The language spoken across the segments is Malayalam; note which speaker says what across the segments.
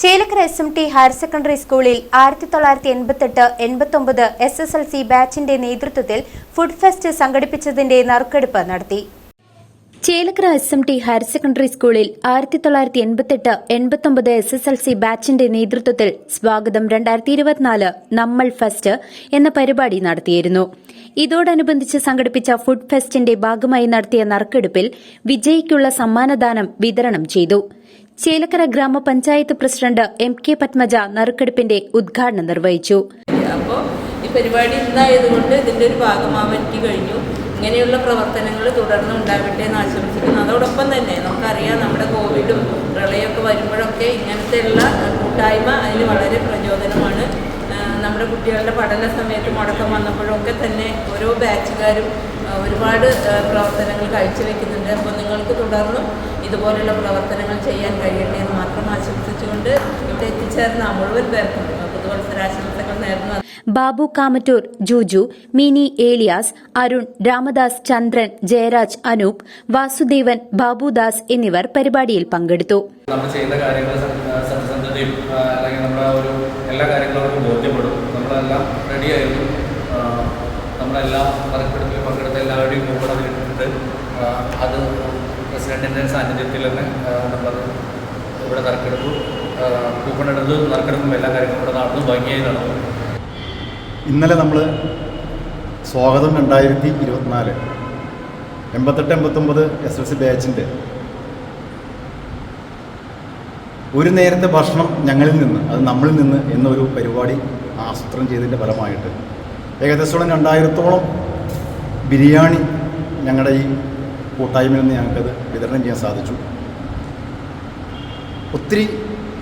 Speaker 1: Chelakkara S M T higher secondary സ്കൂളിൽ ആയിരത്തി തൊള്ളായിരത്തി എൺപത്തെട്ട് എൺപത്തൊമ്പത് എസ് എസ് എൽ സി ബാച്ചിന്റെ നേതൃത്വത്തിൽ ഫുഡ് ഫെസ്റ്റ് സംഘടിപ്പിച്ചതിന്റെ നറുക്കെടുപ്പ് നടത്തി. Chelakkara S M T higher secondary സ്കൂളിൽ ആയിരത്തി തൊള്ളായിരത്തി എൺപത്തെട്ട് എൺപത്തൊമ്പത് എസ് എസ് എൽ സി ബാച്ചിന്റെ നേതൃത്വത്തിൽ സ്വാഗതം രണ്ടായിരത്തി ഇരുപത്തിനാല് നമ്മൾ ഫെസ്റ്റ് എന്ന പരിപാടി നടത്തിയിരുന്നു. ഇതോടനുബന്ധിച്ച് സംഘടിപ്പിച്ച ഫുഡ് ഫെസ്റ്റിന്റെ ഭാഗമായി നടത്തിയ നറുക്കെടുപ്പിൽ വിജയിക്കുള്ള സമ്മാനദാനം വിതരണം ചെയ്തു. ചേലക്കര ഗ്രാമപഞ്ചായത്ത് പ്രസിഡന്റ് എം കെ പത്മജ നറുക്കെടുപ്പിന്റെ ഉദ്ഘാടനം നിർവഹിച്ചു.
Speaker 2: അപ്പോൾ ഈ പരിപാടി ഇന്നായതുകൊണ്ട് ഇതിന്റെ ഒരു എനിക്ക് കഴിഞ്ഞു. ഇങ്ങനെയുള്ള പ്രവർത്തനങ്ങൾ തുടർന്ന് ഉണ്ടാവട്ടെ എന്ന് ആശംസിക്കുന്നു. അതോടൊപ്പം തന്നെ നമുക്കറിയാം നമ്മുടെ കോവിഡും പ്രളയമൊക്കെ വരുമ്പോഴൊക്കെ ഇങ്ങനത്തെയുള്ള കൂട്ടായ്മ അതിന് വളരെ പ്രചോദനമാണ്. നമ്മുടെ കുട്ടികളുടെ പഠന സമയത്ത് മുടക്കം വന്നപ്പോഴൊക്കെ തന്നെ ഓരോ ബാച്ചുകാരും ഒരുപാട് പ്രവർത്തനങ്ങൾ കാഴ്ചവെക്കുന്നുണ്ട് അപ്പോൾ നിങ്ങൾക്ക് തുടർന്നും ഇതുപോലുള്ള പ്രവർത്തനങ്ങൾ ചെയ്യാൻ കഴിയട്ടെ എന്ന് മാത്രം ആശംസിച്ചുകൊണ്ട് ഇവിടെ എത്തിച്ചേർന്ന മുഴുവൻ പേർക്കും പുതുവത്സരാശംസകൾ നേർന്നു.
Speaker 1: ബാബു കാമറ്റൂർ ജൂജു മിനി ഏലിയാസ് അരുൺ രാമദാസ് ചന്ദ്രൻ ജയരാജ് അനൂപ് വാസുദേവൻ ബാബുദാസ് എന്നിവർ പരിപാടിയിൽ പങ്കെടുത്തു.
Speaker 3: നമ്മൾ ചെയ്യുന്ന കാര്യങ്ങൾ സത്യസന്ധതയും അല്ലെങ്കിൽ നമ്മുടെ ഒരു എല്ലാ കാര്യങ്ങളും അവർക്ക് ബോധ്യപ്പെടും. നമ്മളെല്ലാം റെഡിയായിരുന്നു നമ്മളെല്ലാം നറുക്കെടുപ്പിൽ പങ്കെടുത്ത എല്ലാവരുടെയും കൂടെ അതിലിട്ടുണ്ട് ആ, അത് പ്രസിഡന്റിന്റെ സാന്നിധ്യത്തിൽ തന്നെ നമ്മൾ ഇവിടെ നറുക്കെടുപ്പ് കൂപ്പൺ എടുത്ത് നറുക്കെടുപ്പും എല്ലാ കാര്യങ്ങളും ഇവിടെ നടന്നു. ഭംഗിയായി നടന്നു.
Speaker 4: ഇന്നലെ നമ്മൾ സ്വാഗതം രണ്ടായിരത്തി ഇരുപത്തിനാല്. എൺപത്തെട്ട് എൺപത്തൊമ്പത് എസ് എൽ സി ബാച്ചിന്റെ ഒരു നേരത്തെ ഭക്ഷണം ഞങ്ങളിൽ നിന്ന് അത് നമ്മളിൽ നിന്ന് എന്നൊരു പരിപാടി ആസൂത്രണം ചെയ്തതിന്റെ ഫലമായിട്ട് ഏകദേശം രണ്ടായിരത്തോളം ബിരിയാണി ഞങ്ങളുടെ ഈ കൂട്ടായ്മയിൽ നിന്ന് ഞങ്ങൾക്കത് വിതരണം ചെയ്യാൻ സാധിച്ചു. ഒത്തിരി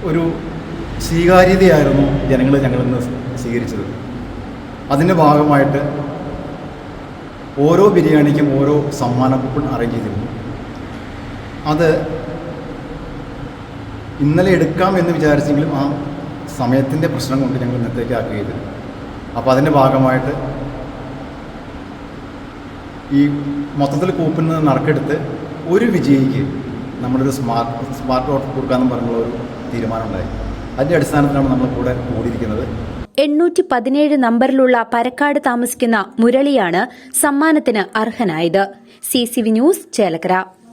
Speaker 4: ഒരു സ്വീകാര്യതയായിരുന്നു ജനങ്ങൾ ഞങ്ങളിൽ നിന്ന് സ്വീകരിച്ചത്. അതിന്റെ ഭാഗമായിട്ട് ഓരോ ബിരിയാണിക്കും ഓരോ സമ്മാന കൂപ്പൺ അറേഞ്ച് ചെയ്തിരുന്നു. അത് ഇന്നലെ എടുക്കാം എന്ന് വിചാരിച്ചെങ്കിലും ആ സമയത്തിന്റെ പ്രശ്നം കൊണ്ട് ഞങ്ങൾ ഇന്നത്തേക്ക് ആക്കുകയത് അപ്പോൾ അതിന്റെ ഭാഗമായിട്ട് ഈ മൊത്തത്തിൽ കൂപ്പിൽ നിന്ന് നറുക്കെടുത്ത് ഒരു വിജയിക്ക് നമ്മളൊരു സ്മാർട്ട് സ്മാർട്ട് വോട്ട് കൊടുക്കാമെന്ന് പറഞ്ഞുള്ള ഒരു തീരുമാനമുണ്ടായി. അതിന്റെ അടിസ്ഥാനത്തിലാണ് നമ്മൾ കൂടെ കൂടിയിരിക്കുന്നത്.
Speaker 1: എണ്ണൂറ്റി പതിനേഴ് നമ്പറിലുള്ള പരക്കാട് താമസിക്കുന്ന മുരളിയാണ് സമ്മാനത്തിന് അർഹനായത്. C C V news Chelakkara.